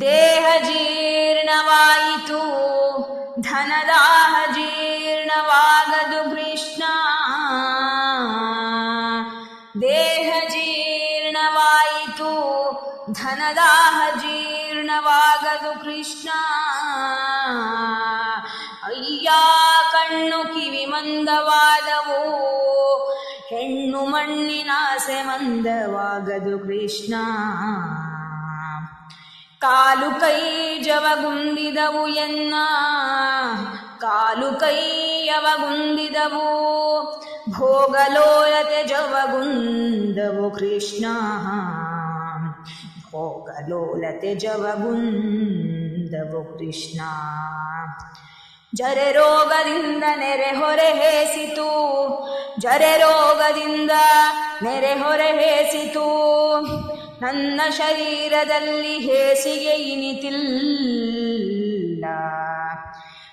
ದೇಹ ಜೀರ್ಣವಾಯಿತು ಧನದಾಹ ಜೀರ್ಣವಾಗದು ಕೃಷ್ಣ ದೇಹ ಜೀರ್ಣವಾಯಿತು ಧನದಾಹ ಜೀರ್ಣವಾಗದು ಕೃಷ್ಣ ಅಯ್ಯ ಕಣ್ಣು ಕಿವಿ ಮಂದವಾದವು ಹೆಣ್ಣು ಮಣ್ಣಿನಾಸೆ ಮಂದವಾಗದು ಕೃಷ್ಣ ಕಾಲು ಕೈ ಜವಗುಂದಿದವು ಎನ್ನ ಕಾಲು ಕೈಯವಗುಂದಿದವು ಭೋಗಲೋಲತೆ ಜವಗುಂದವು ಕೃಷ್ಣ ಭೋಗಲೋಲತೆ ಜವಗುಂದವು ಕೃಷ್ಣ ಜರೆ ರೋಗದಿಂದ ನೆರೆ ಹೊರೆ ಹೇಸಿತು ಜರೆ ರೋಗದಿಂದ ನೆರೆ ಹೊರೆ ಹೇಸಿತು ನನ್ನ ಶರೀರದಲ್ಲಿ ಹೇಸಿಗೆ ಇನಿತಿಲ್ಲ.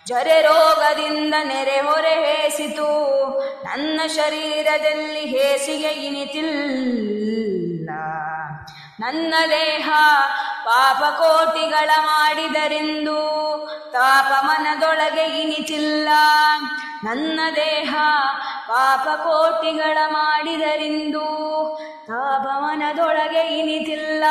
ಜರೆ ರೋಗದಿಂದ ನೆರೆ ಹೊರೆ ಹೇಸಿತು. ನನ್ನ ಶರೀರದಲ್ಲಿ ಹೇಸಿಗೆ ಇನಿತಿಲ್ಲ. ನನ್ನ ದೇಹ ಪಾಪಕೋಟಿಗಳ ಮಾಡಿದರೆಂದು ತಾಪಮನದೊಳಗೆ ಇನಿತಿಲ್ಲ. ನನ್ನ ದೇಹ ಪಾಪಕೋಟಿಗಳ ಮಾಡಿದರೆಂದು ತಾಪ ಮನದೊಳಗೆ ಇನಿತಿಲ್ಲ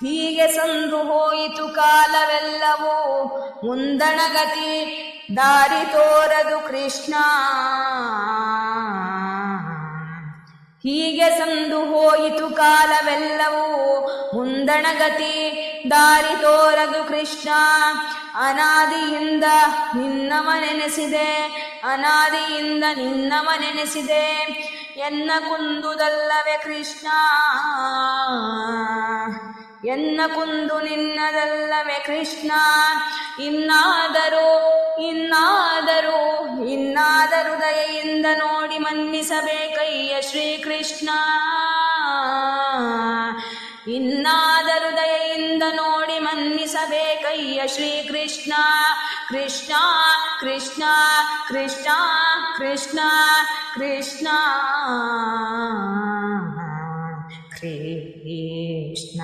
ಹೀಗೆ ಸಂದು ಹೋಯಿತು ಕಾಲವೆಲ್ಲವೂ. ಮುಂದಣಗತಿ ದಾರಿ ತೋರದು ಕೃಷ್ಣ. ಹೀಗೆ ಸಂದು ಹೋಯಿತು ಕಾಲವೆಲ್ಲವೂ. ಮುಂದಣಗತಿ ದಾರಿ ತೋರದು ಕೃಷ್ಣ. ಅನಾದಿಯಿಂದ ನಿನ್ನವ ನೆನೆಸಿದೆ ಅನಾದಿಯಿಂದ ನಿನ್ನವ ನೆನೆಸಿದೆ ಎನ್ನ ಕುಂದುದಲ್ಲವೇ ಕೃಷ್ಣ? ಎನ್ನ ಕುಂದು ನಿನ್ನದಲ್ಲವೇ ಕೃಷ್ಣ? ಇನ್ನಾದರೂ ಇನ್ನಾದರೂ ಇನ್ನಾದರೂ ದಯೆಯಿಂದ ನೋಡಿ ಮನ್ನಿಸಬೇಕಯ್ಯ ಶ್ರೀಕೃಷ್ಣ. ಇನ್ನಾದರೂ ದಯೆಯಿಂದ ನೋಡಿ ಮನ್ನಿಸಬೇಕಯ್ಯ ಶ್ರೀಕೃಷ್ಣ. ಕೃಷ್ಣ ಕೃಷ್ಣ ಕೃಷ್ಣ ಕೃಷ್ಣ ಕೃಷ್ಣ. ಕೃಷ್ಣ.